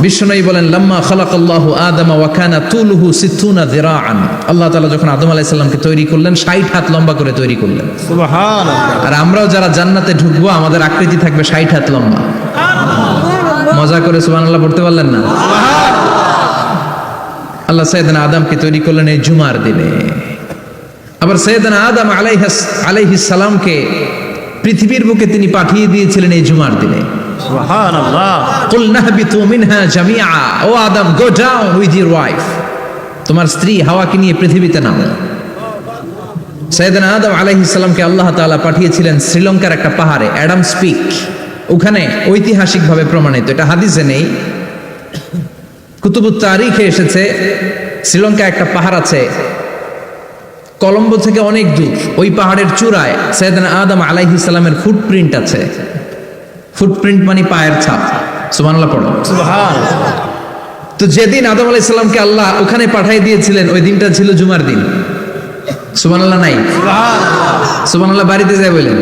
বিশ্বনবী বলেন লাম্মা খালাকাল্লাহু আদামা ওয়া কানা তুলুহু সিত্তুনা যিরাআন। আল্লাহ তাআলা যখন আদম আলাইহিস সালামকে তৈরি করলেন 60 হাত লম্বা করে তৈরি করলেন। সুবহানাল্লাহ। আর আমরাও যারা জান্নাতে ঢুকবো আমাদের আকৃতি থাকবে 60 হাত লম্বা। মজা করে সুবহানাল্লাহ পড়তে পারলেন না? আল্লাহ সৈয়দনা আদমকে তৈরি করলেন এই জুমার দিনে। আবার সৈয়দনা আদম আলাইহাস আলাইহিস সালামকে পৃথিবীর বুকে তিনি পাঠিয়ে দিয়েছিলেন এই জুমার দিনে। ও Adam, go down with wife. তোমার স্ত্রী হাওয়াকে নিয়ে পৃথিবীতে নামো। আদম আল্লাহ তাআলা পাঠিয়েছিলেন শ্রীলঙ্কার একটা পাহাড়ে, অ্যাডাম স্পিক। ওখানে ঐতিহাসিকভাবে প্রমাণিত, এটা হাদিসে নেই। কুতুবুত তারিখে এসেছে, শ্রীলঙ্কা একটা পাহাড় আছে, কলম্বো থেকে অনেক দূর। ওই পাহাড়ের চূড়ায় সৈয়দনা আদম আলাইহিস সালামের ফুটপ্রিন্ট আছে। ফুটপ্রিন্ট মানে পায়ের ছাপ। সুবহানাল্লাহ পড়ো। তো যেদিন আদম আলাইহিস সালামকে আল্লাহ ওখানে পাঠিয়ে দিয়েছিলেন ওই দিনটা ছিল জুমার দিন। সুবহানাল্লাহ নাই? সুবহানাল্লাহ। সুবহানাল্লাহ বাড়িতে যায় বলেন।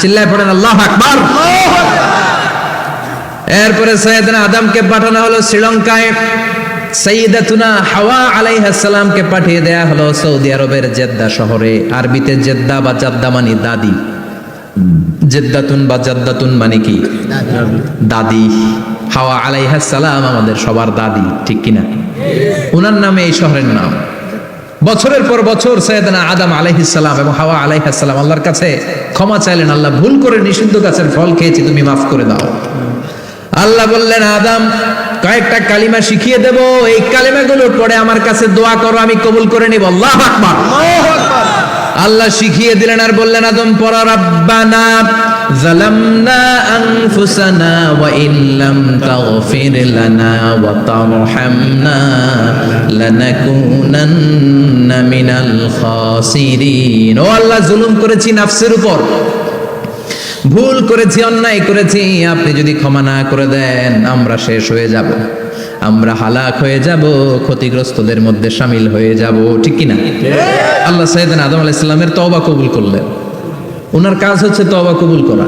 চিল্লায় পড়েন আল্লাহ আকবার! এরপরে সৈয়দনা আদমকে পাঠানো হলো শ্রীলঙ্কায়। সৈয়দাতুনা হাওয়া আলাইহাস সালামকে পাঠিয়ে দেয়া হলো সৌদি আরবের জেদ্দা শহরে। আরবিতে জেদ্দা বা জাদ্দা মানে দাদি। জেদ্দাতুন বা জাদ্দাতুন মানে কি? দাদি। হাওয়া আলাইহাস সালাম আমাদের সবার দাদি, ঠিক কিনা? ওনার নামে এই শহরের নাম। বছরের পর বছর সৈয়দনা আদম আলাইহিস সালাম এবং হাওয়া আলাইহিস সালাম আল্লাহর কাছে ক্ষমা চাইলেন, আল্লাহ ভুল করে নিষিদ্ধ গাছের ফল খেয়েছি, তুমি মাফ করে দাও। আল্লাহ বললেন, আদম, কয়েকটা কালিমা শিখিয়ে দেব, এই কালিমাগুলো পড়ে আমার কাছে দোয়া করো, আমি কবুল করে নিব। আল্লাহ আকবার। আল্লাহ শিখিয়ে দিলেন আর বললেন, আদম পরা রাব্বানা জালামনা আনফুসানা ওয়া ইল্লাম তাগফির লানা ওয়া তারহামনা লানাকুনান্না মিনাল খাসিরিন। ও আল্লাহ, জুলুম করেছি নাফসের উপর, ভুল করেছি, অন্যায় করেছি, আপনি যদি ক্ষমা না করে দেন, আমরা শেষ হয়ে যাব। আমরা হালাক হয়ে যাব ক্ষতিগ্রস্তদের মধ্যে সামিল হয়ে যাব ঠিক কি না আল্লাহ সাইদান আদম আলাহ ইসলামের তওবা কবুল করলেন। ওনার কাজ হচ্ছে তওবা কবুল করা।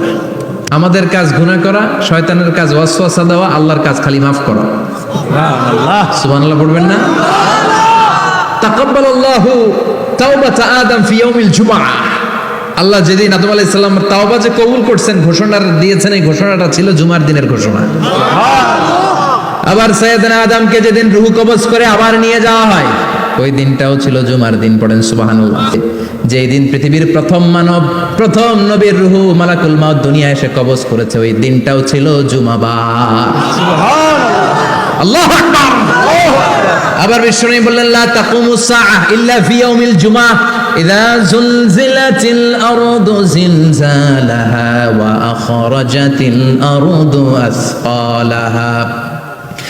আমাদের কাজ গুনাহ করা শয়তানের কাজ ওয়াসওয়াসা দেওয়া আল্লাহর কাজ খালি মাফ করা। সুবহানাল্লাহ। সুবহানাল্লাহ পড়বেন না? তাকাব্বালাল্লাহু তাওবাতা আদম ফি ইয়াউমিল জুমআহ আল্লাহ যেদিন আদম আলাইহিস সালাম তাওবা যে কবুল করছেন ঘোষণা দিয়েছেন এই ঘোষণাটা ছিল জুমার দিনের ঘোষণা। আবার সৈয়দনা আদমকে যেদিন রুহু কবজ করে আবার নিয়ে যাওয়া হয় ওই দিনটাও ছিল জুমার দিন পড়েন সুবহানাল্লাহ। যেই দিন পৃথিবীর প্রথম মানব প্রথম নবীর রুহু মালাকুল মাউত দুনিয়া এসে কবজ করেছে ওই দিনটাও ছিল জুমাবার। আল্লাহ আকবার। আবার বিশ্বনবী বললেন লা তাকুমু সাআহ ইল্লা ফি ইয়াউমিল জুমআহ ইযা জুলজিলাতিল আরদু জিলজালাহা ওয়া আখরাজাতিল আরদু আসফালাহা।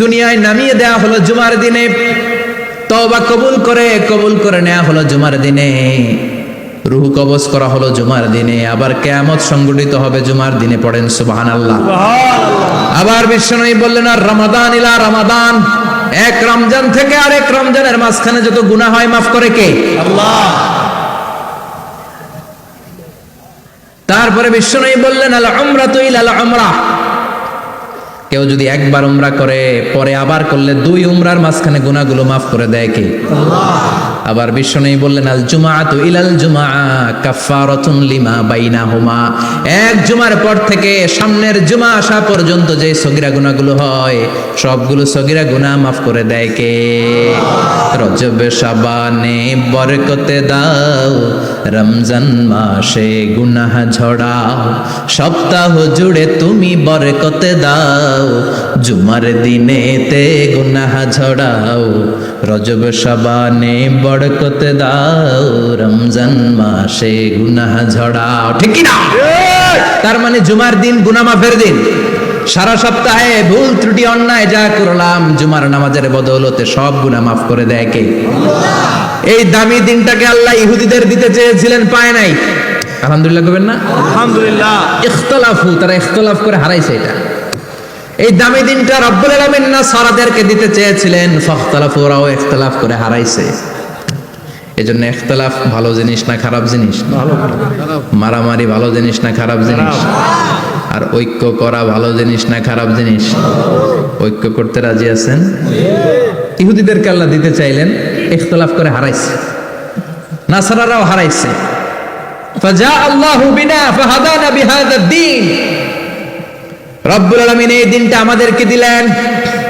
দুনিয়ায় নামিয়ে দেয়া হলো জুমার দিনে। তওবা কবুল করে কবুল করে নেওয়া হলো জুমার দিনে। রুহ কবজ করা হলো জুমার দিনে। আবার কেয়ামত সংগঠিত হবে জুমার দিনে পড়েন সুবাহান আল্লাহ আবার বিশ্বনবী বললেন আর রমাদান ইলা রমাদান। এক রমজান থেকে আর এক রমজানের মাঝখানে যত গুনাহ হয় মাফ করে কে? আল্লাহ। তারপরে বিশ্বনবী বললেন আল উমরা তুই আল উমরা কেউ যদি একবার উমরা করে, পরে আবার করলে দুই উমরার মাঝখানে গুণাগুলো মাফ করে দেয় কে? আবার বিশ্বনবী বললেন, আল জুমাআতু ইলাল জুমআ কাফফারাতুন লিমা বাইনাহুমা। এক জুমার পর থেকে সামনের জুমা আসা পর্যন্ত যে সগিরা গুনাহগুলো হয়, সবগুলো সগিরা গুনাহ মাফ করে দেয় কে? রজব শাবানে বরকতে দাও, রমজান মাসে গুনাহ ঝড়াও, সপ্তাহ জুড়ে তুমি বরকতে দাও, জুমার দিনেতে গুনাহ ঝড়াও, রজব শাবানে বরকতে দাও রমজান মাসে গুনাহ ঝড়াও। ঠিক কি না তার মানে জুমার দিন গুনাহ মাফের দিন। সারা সপ্তাহে ভুল ত্রুটি অন্যায় যা করলাম জুমার নামাজের বদৌলতে সব গুনাহ মাফ করে দেয় কে? এই দামি দিনটাকে আল্লাহ ইহুদিদের দিতে চেয়েছিলেন পায় নাই। আলহামদুলিল্লাহ করবেন না? আলহামদুলিল্লাহ। ইখতলাফু তারা ইখতলাফ করে হারাইছে এটা। এই দামি দিনটা রব্বুল আলামিন না সারাদেরকে দিতে চেয়েছিলেন ফখতলাফু ওরাও ইখতলাফ করে হারাইছে। এজন্য একতলাফ ভালো জিনিস না খারাপ জিনিস? মারামারি ভালো জিনিস না খারাপ জিনিস? আর ঐক্য করা ভালো জিনিস না খারাপ জিনিস? ঐক্য করতে রাজি আছেন? ইহুদিদের কাল্লা দিতে চাইলেন ইখতলাফ করে হারাইছে। নাসারারাও হারাইছে। ফাজা আল্লাহু বিনা ফাহাদানা বিহাদা দ্বীন। রব্বুল আলামিন এই দিনটা আমাদেরকে দিলেন।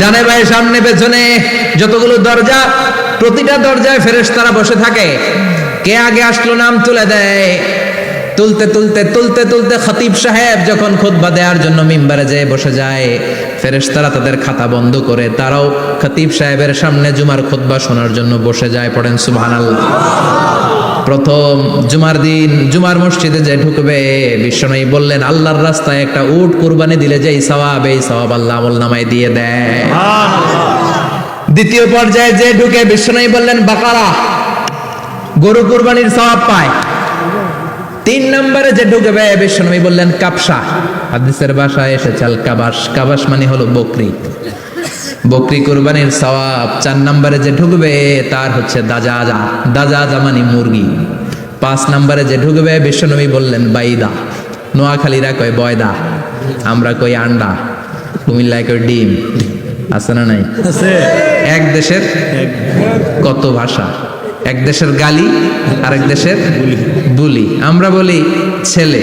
ডানে বায়ে সামনে, পেছনে যতগুলো দরজা, প্রতিটা দরজায় ফেরেশতারা বসে থাকে। কে আগে আসলো নাম তুলে দেয়? তুলতে তুলতে তুলতে তুলতে খতিব সাহেব যখন খুতবা দেওয়ার জন্য মিম্বারে যেয়ে বসে যায়, ফেরেশতারা তাদের খাতা বন্ধ করে তারাও খতিব সাহেবের সামনে জুমার খুতবা শোনার জন্য বসে যায়, পড়েন সুবহানাল্লাহ। প্রথম জুমার দিন জুমার মসজিদে যে ঢুকবে বিশ্বনবী বললেন আল্লাহর রাস্তায় একটা উট কুরবানি দিলে যেই সওয়াব এই সওয়াব আল্লাহ নামায় দিয়ে দেয়। দ্বিতীয় পর্যায়ে যে ঢুকে বিশ্বনবী বললেন বাকারা গরু কুরবানির সওয়াব পায়। তিন নম্বরে যে ঢুকবে বিশ্বনবী বললেন কাপসা হাদিসের বাসায় এসেছে আল কাবাস কাবাস মানে হলো বকরি। বকরি কুরবানির সওয়াব চার নম্বরে যে ঢুকবে তার হচ্ছে দাজাজা। দাজাজা মানে মুরগি। পাঁচ নম্বরে যে ঢুকবে বিশ্বনবী বললেন বাইদা। নোয়াখালীরা কয় বয়দা। আমরা কই আন্ডা। কুমিল্লায় কই ডিম। আছে না নাই? আছে। এক দেশের কত ভাষা? এক দেশের গালি আরেক দেশের বুলি। আমরা বলি ছেলে।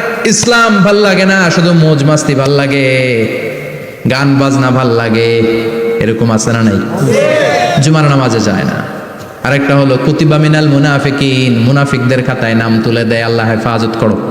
ইসলাম ভালো লাগে না, শুধু মোজ মাস্তি ভালো লাগে, গান বাজনা ভালো লাগে, এরকম আছে না নাই? জুমার নামাজে যায় না। আরেকটা হলো, কুতিবা মিনাল মুনাফিকিন, মুনাফিকদের খাতায় নাম তুলে দেয়, আল্লাহ হেফাজত করো।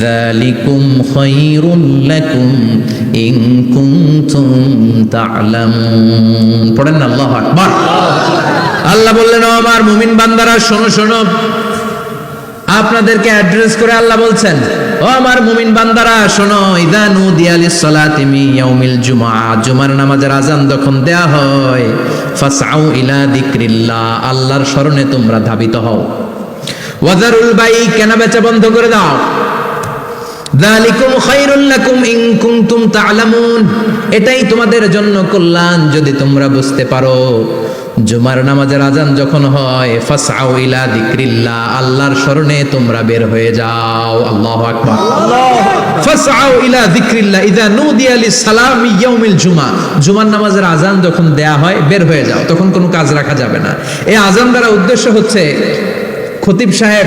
যালিকুম খায়রুল লাকুম ইন কুনতুম তা'লামুন পড়েন আল্লাহু আকবার। আল্লাহ বললেন আমার মুমিন বান্দারা, শোনো শোনো। আপনাদেরকে অ্যাড্রেস করে আল্লাহ বলছেন, ও আমার মুমিন বান্দারা, শোনো, ইদা নুদিয়া লিস-সালাতি মিন ইয়াউমিল জুমআ জুমার নামাজের আজান যখন দেয়া হয়, ফাসআউ ইলা যিকরিল্লাহ আল্লাহর স্মরণে তোমরা ধাবিত হও। ওয়াজারুল বাই কেনা বেচা বন্ধ করে দাও? যালিকুম খায়রুল লাকুম ইন কুনতুম তা'লামুন এটাই তোমাদের জন্য কল্যাণ যদি তোমরা বুঝতে পারো। জুমার নামাজের আজান যখন হয়, ফাসআউ ইলা যিকরিল্লাহ, আল্লাহর শরণে তোমরা বের হয়ে যাও। আল্লাহু আকবার। ফাসআউ ইলা যিকরিল্লাহ, ইযা নুদিয়া লিস-সালামি ইয়াউমিল জুমা। জুমার নামাজের আজান যখন দেয়া হয়, বের হয়ে যাও। তখন কোনো কাজ রাখা যাবে না। এই আজান দ্বারা উদ্দেশ্য হচ্ছে, খতিব সাহেব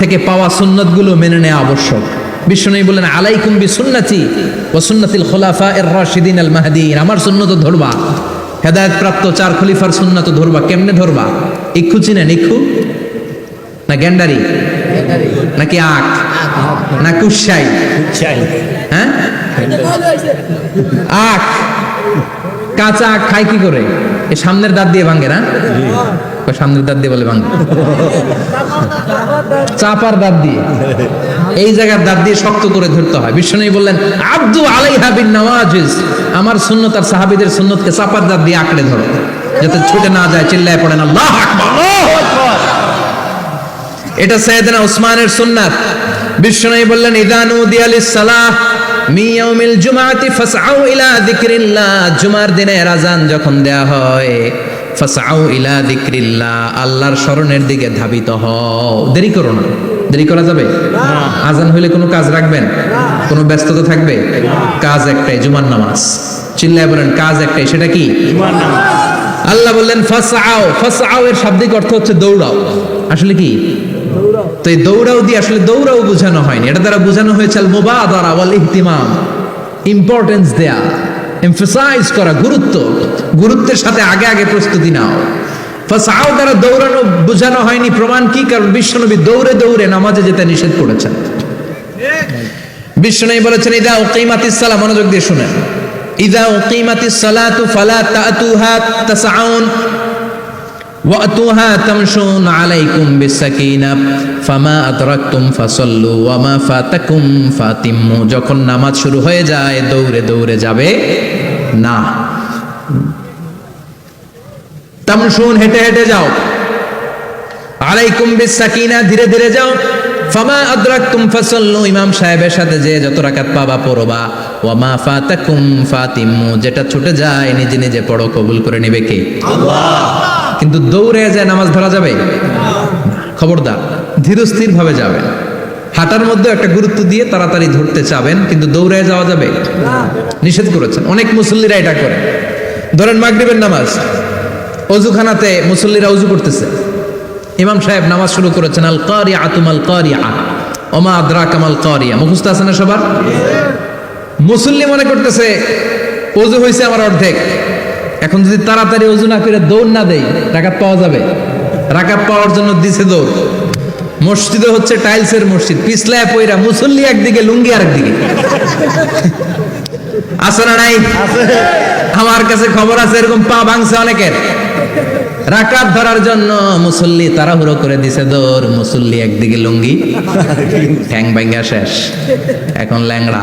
থেকে পাওয়া সুন্নতগুলো মেনে নেওয়া আবশ্যক। বিষ্ণু বলেন আলাইকুম বি সুন্নতি ও সুন্নতিল খোলাফা এর রাশিদিন আল মাহদিন। আমার সুন্নত ধরবা। হেদায়ত প্রাপ্ত চার খলিফার সুন্নত ধরবা। কেমনে ধরবা? ইক্ষু চিনেন? ইক্ষু? না গ্যান্ডারি? নাকি আখ? না চাই হ্যাঁ? আখ। কাঁচা আখ খায় কি করে? এ সামনের দাঁত দিয়ে ভাঙে না? সামনের দাঁত দিয়ে বলে ভাঙে চাপার দাঁত দিয়ে। এই জায়গার দাঁত দিয়ে শক্ত করে ধরতে হয়। বিষ্ণু বললেন, আব্দু আলাইহা বিন নওয়াজিজ। আমার সুন্নত আর সাহাবীদের সুন্নতকে চাপার দাঁত দিয়ে আঁকড়ে ধরো, যাতে ছুটে না যায়, চিল্লায় পড়েন আল্লাহ এটা সৈয়দনা উসমানের সুন্নাত। বিষ্ণু বললেন ইদানু দিয়ালিস সালাহ মি ইয়াউমিল জুমাআতি ফাসআউ ইলা যিকরিল্লাহ। জুমার দিনে আজান যখন দেয়া হয় ফাসআউ ইলা যিকরিল্লাহ আল্লাহর স্মরণের দিকে ধাবিত হও। দেরি করো না। দেরি করা যাবে? আজান হইলে কোনো কাজ রাখবেন? কোনো ব্যস্ততা থাকবে? কাজ একটাই জুমার নামাজ। চিল্লায় বলেন কাজ একটাই সেটা কি? আল্লাহ বললেন ফাসআও ফাসআও এর শাব্দিক অর্থ হচ্ছে দৌড়াও। আসলে কি? তো এই দৌড়াও দিয়ে আসলে দৌড়াও বোঝানো হয়নি। এটা দ্বারা বোঝানো হয়েছে আল মুবাদারা ওয়াল ইহতিমাম ইম্পর্টেন্স দেয়া। এমফাসাইজ করা গুরুত্ব। গুরুত্বের সাথে আগে আগে প্রস্তুতি নাও। ফাসাও দ্বারা দৌড়ানো, বোঝানো হয়নি প্রমাণ কি? কারণ বিশ্বনবী দৌড়ে দৌড়ে নামাজে যেতে নিষেধ করেছেন। বিশ্বনবী বলেছেন, ইদা উকিমাতিস সালা মনোযোগ দিয়ে শুনেন। ইদা উকিমাতিস সালাতু ফালা তাতুহা তাসআউন وأتوها تمشون عليكم بالسكينة فما أدركتم فصلوا وما فاتكم فاتموا যখন নামাজ শুরু হয়ে যায় দৌড়ে দৌড়ে যাবে না তামশুন হেঁটে হেঁটে যাও আলাইকুম বিসাকিনা ধীরে ধীরে যাও ফামা আদরাকতুম ফাসাল্লু ইমাম সাহেবের সাথে যে যত রাকাত পাবা পড়বা ওয়া মা ফাতাকুম ফাতিমু যেটা ছুটে যায় নিজে নিজে পড়ো কবুল করে নেবে কে কিন্তু দৌড়ে যায় নামাজ ধরা যাবে? খবরদার ধীরস্থির ভাবে যাবেন হাঁটার মধ্যে একটা গুরুত্ব দিয়ে তাড়াতাড়ি ধরতে চাবেন, কিন্তু দৌড়ে যাওয়া যাবে? নিষেধ করেছেন। অনেক মুসল্লিরা এটা করে। ধরেন মাগরিবের নামাজ। অজুখানাতে মুসল্লিরা অজু করতেছে। ইমাম সাহেব নামাজ শুরু করেছেন আল কারিয়া আতুমাল কারিয়া ওমা আদ্রা কামাল কারিয়া। মুখস্থ আছে না সবার? মুসল্লি মনে করতেছে অজু হয়েছে আমার অর্ধেক। এখন যদি তাড়াতাড়ি অজু না করে দৌড় না দেই রাকাত পাওয়া যাবে। রাকাত পাওয়ার জন্য দিছে দৌড়। মসজিদে হচ্ছে টাইলসের মসজিদ, পিছলায় পয়রা মুসল্লি একদিকে, লুঙ্গি আরেকদিকে। আছে না নাই? আমার কাছে খবর আছে, এরকম পা ভাঙছে অনেকের। রাকাত ধরার জন্য মুসল্লি তাড়াহুড়ো করে দিছে দৌড়, মুসল্লি একদিকে লুঙ্গি, ঠ্যাং ভাঙ্গা শেষ। এখন ল্যাংড়া।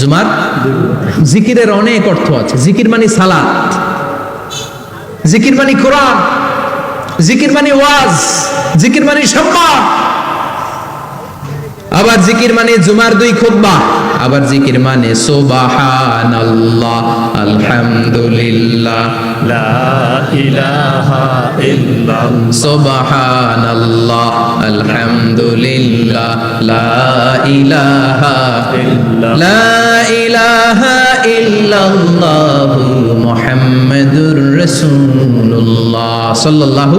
জুমার? জিকিরের অনেক অর্থ আছে। জিকির মানে সালাত। জিকির মানে কোরআন। জিকির মানে ওয়াজ। জিকির মানে সম্মান। আবার জিকির মানে জুমার দুই খুতবা। আবার জিকির মানে সুবহানাল্লাহ, আলহামদুলিল্লাহ, লা ইলাহা আলহামদুলিল্লাহ, লা ইলাহা লা ইলাহা ইল্লাল্লাহ রাসূলুল্লাহ, সাল্লাল্লাহু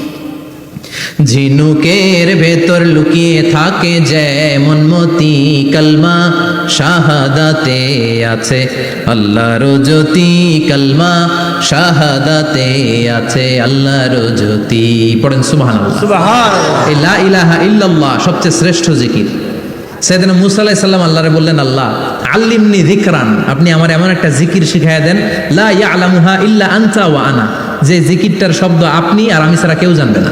ঝিনুকের ভেতর লুকিয়ে থাকে যেমন মতি কালমা শাহাদাতে আছে আল্লাহর জ্যোতি কালমা শাহাদাতে আছে আল্লাহর জ্যোতি। পড়েন সুবহান লা ইলাহা ইল্লাল্লাহ সবচেয়ে শ্রেষ্ঠ জিকির। সেদিন মুসা সালাম আল্লাহরে বললেন আল্লাহ আল্লিমনি যিকরান। আপনি আমার এমন একটা জিকির শিখাইয়া দেন লা ইয়া আলামুহা ইল্লা আনতা ওয়া আনা। যে জিকিরটার শব্দ আপনি আর আমি ছাড়া কেউ জানবে না।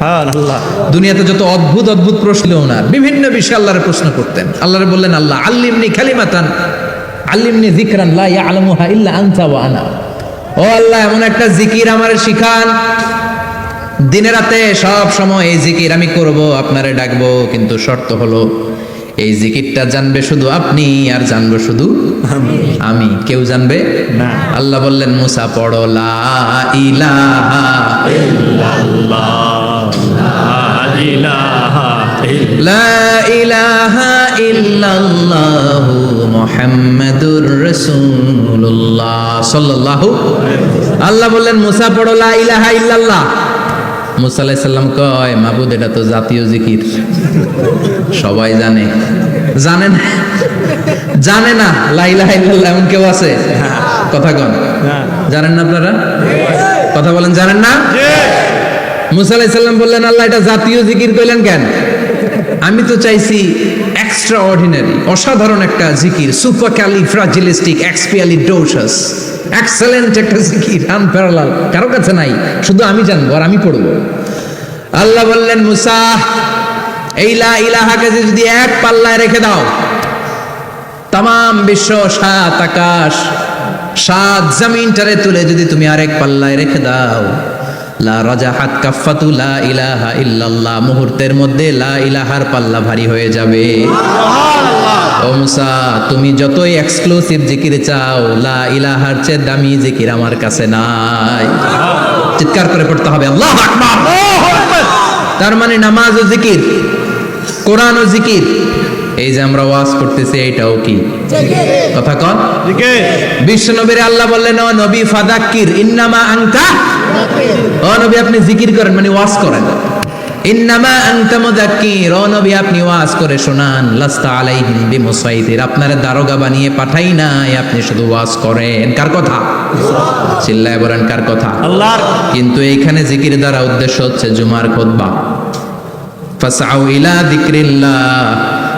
আল্লাহ দুনিয়াতে যত অদ্ভুত অদ্ভুত প্রশ্ন ছিল ওনার বিভিন্ন বিষয়ে আল্লাহরে প্রশ্ন করতেন। আল্লাহরে বললেন আল্লাহ আল্লিমনি খালিমাতান আল্লিমনি যিকরান লা ইয়ালামুহা ইল্লা আনতা ওয়া আনা। ও আল্লাহ এমন একটা জিকির আমারে শিখান। দিনে রাতে সব সময় এই জিকির আমি করব আপনারে ডাকবো কিন্তু শর্ত হলো এই জিকিরটা জানবে শুধু আপনি আর জানব শুধু আমি। কেউ জানবে? না। আল্লাহ বললেন মুসা পড়ো লা ইলাহা আল্লাহ লা লা লা কয় তো জাতীয় জিকির। সবাই জানে। জানে না? লা ইলাহা ইল্লাল্লাহ এমন কেউ আছে? কথা কন। জানেন না আপনারা? কথা বলেন, জানেন না? মুসা আলাইহিস সালাম বললেন, আল্লাহ, এটা জাতীয় জিকির কইলেন কেন? আমি তো চাইছি এক্সট্রা অর্ডিনারি অসাধারণ একটা জিকির supercalifragilisticexpialidocious excellent একটা জিকির আনপ্যারালাল কারও কাছে নাই, শুধু আমি জানব আর আমি পড়ব। আল্লাহ বললেন, মুসা, এই লা ইলাহাকে যদি এক পাল্লায় রেখে দাও তাম বিশ্ব সাত আকাশ, সাত জমিনটারে তুলে যদি তুমি আরেক পাল্লায় রেখে দাও। লা রাজা হাত কাফাতু লা ইলাহা ইল্লাল্লাহ। মুহূর্তের মধ্যে লা ইলাহার পাল্লা ভারী হয়ে যাবে। ও মুসা তুমি যতই এক্সক্লুসিভ জিকির চাও লা ইলাহার চেয়ে দামি জিকির আমার কাছে নাই। চিৎকার করে পড়তে হবে আল্লাহ তার মানে নামাজ ও জিকির কোরআন ও জিকির। এই যে আমরা ওয়াজ করতেছি এইটাও কি? কথা কন। বিশ্ব আল্লাহ বললেন ও নবী ফাদাক্কির ইন্নামা আংতা ও নবী আপনি জিকির করেন মানে ওয়াজ করেন। ইন্নামা আনতা মুদাক্কির ও নবী আপনি ওয়াজ করে শোনান। লাস্তা আলাইহিম বিমুসাইতির আপনার দারোগা বানিয়ে পাঠাই নাই আপনি শুধু ওয়াজ করেন। কার কথা? চিল্লায় বলেন কার কথা? আল্লাহর। কিন্তু এইখানে জিকির দ্বারা উদ্দেশ্য হচ্ছে জুমার খুতবা ফাসাউ ইলা যিকরিল্লাহ।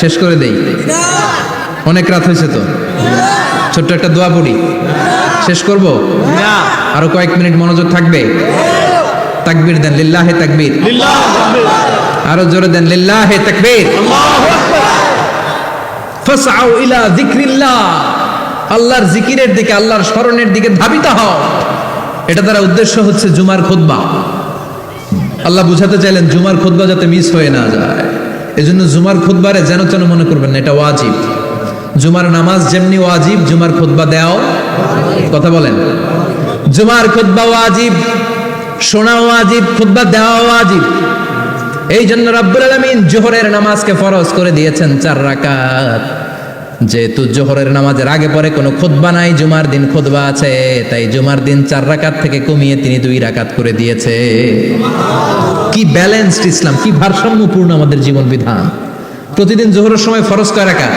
শেষ করে দেই। অনেক রাত হয়েছে তো। ছোট্ট একটা দোয়া পড়ি। শেষ করব? আরও কয়েক মিনিট মনোযোগ থাকবে? তাকবীর দেন লিল্লাহে তাকবীর। আরও জোরে দেন লিল্লাহে তাকবীর। ফাসআউ ইলা যিকরিল্লাহ। আল্লাহর জিকিরের দিকে আল্লাহর স্মরণের দিকে ধাবিত হও। এটা দ্বারা উদ্দেশ্য হচ্ছে জুমার খুতবা। আল্লাহ বুঝাতে চাইলেন জুমার খুতবা যাতে মিস হয়ে না যায়। এজন্য জুমার খুদ্বারে যেন তেন মনে করবেন না, এটা ওয়াজিব। জুমার নামাজ যেমনি ওয়াজিব, জুমার খুতবা দেও কথা বলেন। জুমার খুদ্বা ওয়াজিব শোনা ওয়াজিব, খুতবা দেওয়া ওয়াজিব। এই জন্য রব্বুল আলামিন জোহরের নামাজকে ফরজ করে দিয়েছেন চার রাকাত। যেহেতু জোহরের নামাজের আগে পরে কোনো খুতবা নাই, জুমার দিন খুতবা আছে, তাই জুমার দিন চার রাকাত থেকে কমিয়ে তিনি দুই রাকাত করে দিয়েছে। কি ব্যালেন্সড ইসলাম, কি ভারসাম্যপূর্ণ আমাদের জীবন বিধান। প্রতিদিন জোহরের সময় ফরজ কয় রাকাত?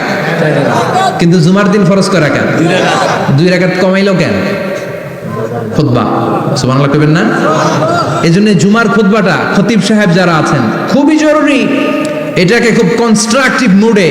কিন্তু জুমার দিন ফরজ কয় রাকাত? দুই রাকাত কমাইলো কেন? খুতবা। সুবহানাল্লাহ কইবেন না? জন্য জুমার খুতবাটা খতিব সাহেব যারা আছেন, খুবই জরুরি। এটাকে খুব কনস্ট্রাকটিভ মুডে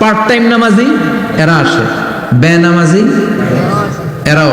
পার্ট টাইম নামাজি এরা আসে। বে নামাজি এরাও